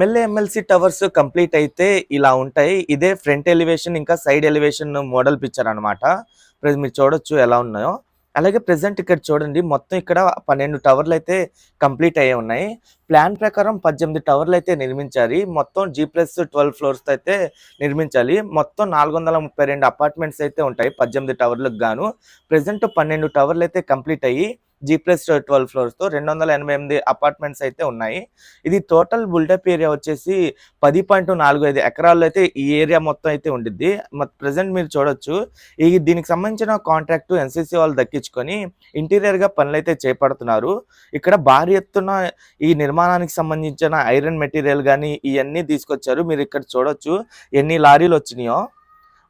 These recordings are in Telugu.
ఎమ్మెల్యే ఎమ్మెల్సీ టవర్స్ కంప్లీట్ అయితే ఇలా ఉంటాయి. ఇదే ఫ్రంట్ ఎలివేషన్ ఇంకా సైడ్ ఎలివేషన్ మోడల్ పిక్చర్ అనమాట మీరు చూడొచ్చు ఎలా ఉన్నాయో. అలాగే ప్రెసెంట్ ఇక్కడ చూడండి మొత్తం ఇక్కడ పన్నెండు టవర్లు అయితే కంప్లీట్ అయ్యి ఉన్నాయి. ప్లాన్ ప్రకారం పద్దెనిమిది టవర్లు అయితే నిర్మించాలి. మొత్తం జీ ప్లస్ ట్వెల్వ్ ఫ్లోర్స్ అయితే నిర్మించాలి. మొత్తం నాలుగు వందల ముప్పై రెండు అపార్ట్మెంట్స్ అయితే ఉంటాయి పద్దెనిమిది టవర్లకు గాను. ప్రెసెంట్ పన్నెండు టవర్లు అయితే కంప్లీట్ అయ్యి జీ ప్లస్ ట్వెల్వ్ ఫ్లోర్స్తో రెండు వందల ఎనభై ఎనిమిది అపార్ట్మెంట్స్ అయితే ఉన్నాయి. ఇది టోటల్ బుల్డప్ ఏరియా వచ్చేసి పది పాయింట్ నాలుగు ఐదు ఎకరాల్లో అయితే ఈ ఏరియా మొత్తం అయితే ఉండిద్ది. ప్రజెంట్ మీరు చూడొచ్చు. ఈ దీనికి సంబంధించిన కాంట్రాక్ట్ ఎన్సీసీ వాళ్ళు దక్కించుకొని ఇంటీరియర్గా పనులైతే చేపడుతున్నారు. ఇక్కడ భారీ ఎత్తున ఈ నిర్మాణానికి సంబంధించిన ఐరన్ మెటీరియల్ కానీ ఇవన్నీ తీసుకొచ్చారు. మీరు ఇక్కడ చూడొచ్చు ఎన్ని లారీలు వచ్చినాయో.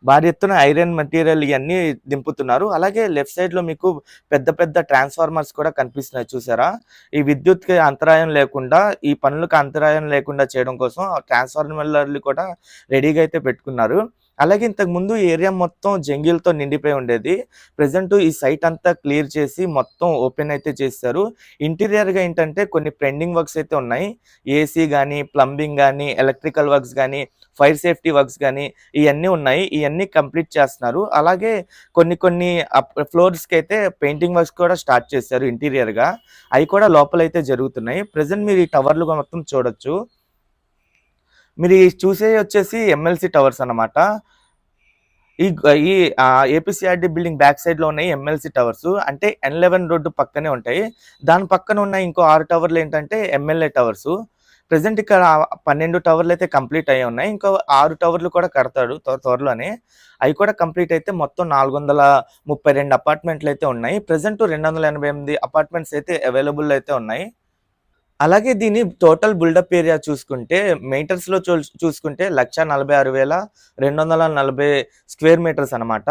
భారీ ఎత్తున ఐరన్ మెటీరియల్ ఇవన్నీ దింపుతున్నారు. అలాగే లెఫ్ట్ సైడ్లో మీకు పెద్ద పెద్ద ట్రాన్స్ఫార్మర్స్ కూడా కనిపిస్తున్నాయి. చూసారా? ఈ విద్యుత్కి అంతరాయం లేకుండా ఈ పనులకు అంతరాయం లేకుండా చేయడం కోసం ట్రాన్స్ఫార్మర్లు కూడా రెడీగా అయితే పెట్టుకున్నారు. అలాగే ఇంతకు ముందు ఏరియా మొత్తం జంగిల్తో నిండిపోయి ఉండేది. ప్రజెంట్ ఈ సైట్ అంతా క్లియర్ చేసి మొత్తం ఓపెన్ అయితే చేస్తారు ఇంటీరియర్గా ఏంటంటే కొన్ని పెండింగ్ వర్క్స్ అయితే ఉన్నాయి. ఏసీ కానీ ప్లంబింగ్ కానీ ఎలక్ట్రికల్ వర్క్స్ కానీ ఫైర్ సేఫ్టీ వర్క్స్ కానీ ఇవన్నీ ఉన్నాయి. ఇవన్నీ కంప్లీట్ చేస్తున్నారు. అలాగే కొన్ని కొన్ని ఫ్లోర్స్కి అయితే పెయింటింగ్ వర్క్స్ కూడా స్టార్ట్ చేశారు ఇంటీరియర్గా. అవి కూడా లోపలైతే జరుగుతున్నాయి. ప్రజెంట్ మీరు ఈ టవర్లు మొత్తం చూడొచ్చు. మీరు చూసే వచ్చేసి ఎమ్మెల్సీ టవర్స్ అన్నమాట. ఈ ఈ ఏపీసీఆర్డి బిల్డింగ్ బ్యాక్ సైడ్లో ఉన్నాయి ఎమ్మెల్సీ టవర్స్ అంటే ఎన్ లెవెన్ రోడ్డు పక్కనే ఉంటాయి. దాని పక్కన ఉన్న ఇంకో ఆరు టవర్లు ఏంటంటే ఎమ్మెల్యే టవర్స్ ప్రజెంట్ ఇక్కడ పన్నెండు టవర్లు అయితే కంప్లీట్ అయ్యి ఉన్నాయి. ఇంకో ఆరు టవర్లు కూడా కడతాడు త్వర- త్వరలోనే. అవి కూడా కంప్లీట్ అయితే మొత్తం నాలుగు వందల ముప్పై రెండు అపార్ట్మెంట్లు అయితే ఉన్నాయి. ప్రజెంట్ రెండు వందల ఎనభై ఎనిమిది అపార్ట్మెంట్స్ అయితే అవైలబుల్ అయితే ఉన్నాయి. అలాగే దీని టోటల్ బిల్డప్ ఏరియా చూసుకుంటే మీటర్స్లో చూ- చూసుకుంటే లక్ష నలభై ఆరు వేల రెండు వందల నలభై స్క్వేర్ మీటర్స్ అన్నమాట.